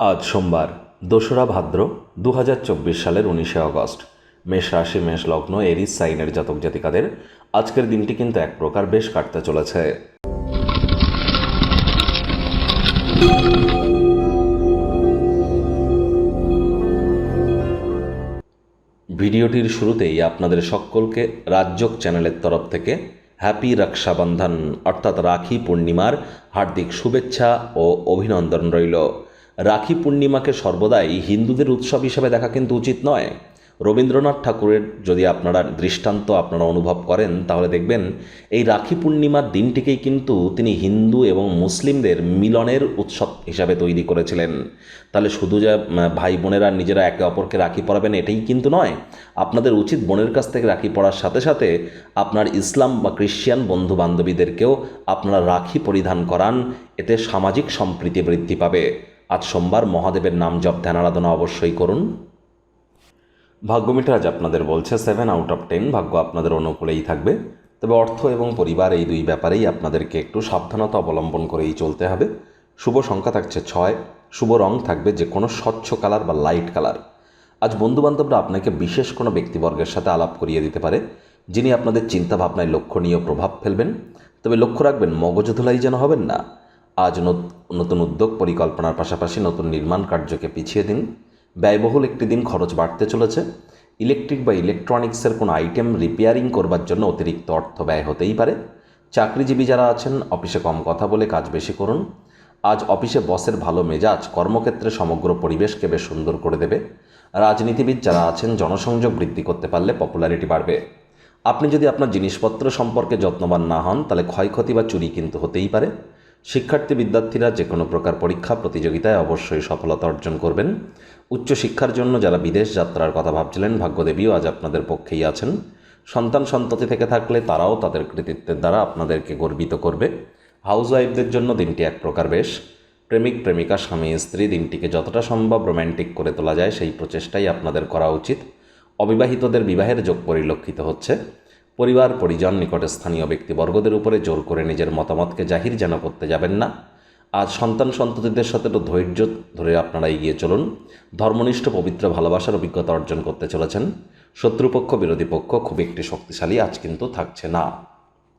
আজ সোমবার, দোসরা ভাদ্র দু হাজার চব্বিশ সালের উনিশে আগস্ট। মেষ রাশি, মেষ লগ্ন, এরিস, সাইনের জাতক জাতিকাদের আজকের দিনটি কিন্তু এক প্রকার বেশ কাটতে চলেছে। ভিডিওটির শুরুতেই আপনাদের সকলকে রাজ্যক চ্যানেলের তরফ থেকে হ্যাপি রক্ষাবন্ধন, অর্থাৎ রাখি পূর্ণিমার হার্দিক শুভেচ্ছা ও অভিনন্দন রইল। রাখি পূর্ণিমাকে সর্বদাই হিন্দুদের উৎসব হিসেবে দেখা কিন্তু উচিত নয়। রবীন্দ্রনাথ ঠাকুরের যদি আপনারা দৃষ্টান্ত আপনারা অনুভব করেন, তাহলে দেখবেন এই রাখি পূর্ণিমার দিনটিকেই কিন্তু তিনি হিন্দু এবং মুসলিমদের মিলনের উৎসব হিসাবে তৈরি করেছিলেন। তাহলে শুধু যে ভাই বোনেরা নিজেরা একে অপরকে রাখি পরাবেন এটাই কিন্তু নয়। আপনাদের উচিত বোনের কাছ থেকে রাখি পরার সাথে সাথে আপনার ইসলাম বা খ্রিশ্চান বন্ধু বান্ধবীদেরকেও আপনারা রাখি পরিধান করান, এতে সামাজিক সম্প্রীতি বৃদ্ধি পাবে। আজ সোমবার মহাদেবের নাম জপ ধ্যান আরাধনা অবশ্যই করুন। ভাগ্যমিটার আজ আপনাদের বলছে সেভেন আউট অফ টেন ভাগ্য আপনাদের অনুকূলেই থাকবে। তবে অর্থ এবং পরিবার এই দুই ব্যাপারেই আপনাদেরকে একটু সাবধানতা অবলম্বন করেই চলতে হবে। শুভ সংখ্যা থাকছে ছয়, শুভ রং থাকবে যে কোনো স্বচ্ছ কালার বা লাইট কালার আজ বন্ধুবান্ধবরা আপনাকে বিশেষ কোনো ব্যক্তিবর্গের সাথে আলাপ করিয়ে দিতে পারে, যিনি আপনাদের চিন্তাভাবনায় লক্ষণীয় প্রভাব ফেলবেন। তবে লক্ষ্য রাখবেন, মগজধুলাই যেন হবেন না। আজ নতুন উদ্যোগ পরিকল্পনার পাশাপাশি নতুন নির্মাণ কার্যকে পিছিয়ে দিন। ব্যয়বহুল একটি দিন খরচ বাড়তে চলেছে। ইলেকট্রিক বা ইলেকট্রনিক্সের কোনো আইটেম রিপেয়ারিং করবার জন্য অতিরিক্ত অর্থ ব্যয় হতেই পারে। চাকরিজীবী যারা আছেন, অফিসে কম কথা বলে কাজ বেশি করুন। আজ অফিসে বসের ভালো মেজাজ কর্মক্ষেত্রে সমগ্র পরিবেশকে বেশ সুন্দর করে দেবে। রাজনীতিবিদ যারা আছেন, জনসংযোগ বৃদ্ধি করতে পারলে পপুলারিটি বাড়বে। আপনি যদি আপনার জিনিসপত্র সম্পর্কে যত্নবান না হন, তাহলে ক্ষয়ক্ষতি বা চুরি কিন্তু হতেই পারে। শিক্ষার্থী বিদ্যার্থীরা যে কোনো প্রকার পরীক্ষা প্রতিযোগিতায় অবশ্যই সফলতা অর্জন করবেন। উচ্চশিক্ষার জন্য যারা বিদেশ যাত্রার কথা ভাবছিলেন, ভাগ্যদেবীও আজ আপনাদের পক্ষেই আছেন। সন্তান সন্ততি থেকে থাকলে তারাও তাদের কৃতিত্বের দ্বারা আপনাদেরকে গর্বিত করবে। হাউস ওয়াইফদের জন্য দিনটি এক প্রকার বেশ। প্রেমিক, প্রেমিকা, স্বামী, স্ত্রী, দিনটিকে যতটা সম্ভব রোম্যান্টিক করে তোলা যায়, সেই প্রচেষ্টাই আপনাদের করা উচিত। অবিবাহিতদের বিবাহের যোগ পরিলক্ষিত হচ্ছে। পরিবার, পরিজন, নিকটে স্থানীয় ব্যক্তিবর্গদের উপরে জোর করে নিজের মতামতকে জাহির যেন করতে যাবেন না। আজ সন্তান সন্ততিদের সাথে তো ধৈর্য ধরে আপনারা এগিয়ে চলুন। ধর্মনিষ্ঠ, পবিত্র, ভালোবাসার অভিজ্ঞতা অর্জন করতে চলেছেন। শত্রুপক্ষ, বিরোধী পক্ষ খুব একটি শক্তিশালী, আজ কিন্তু থাকছে না।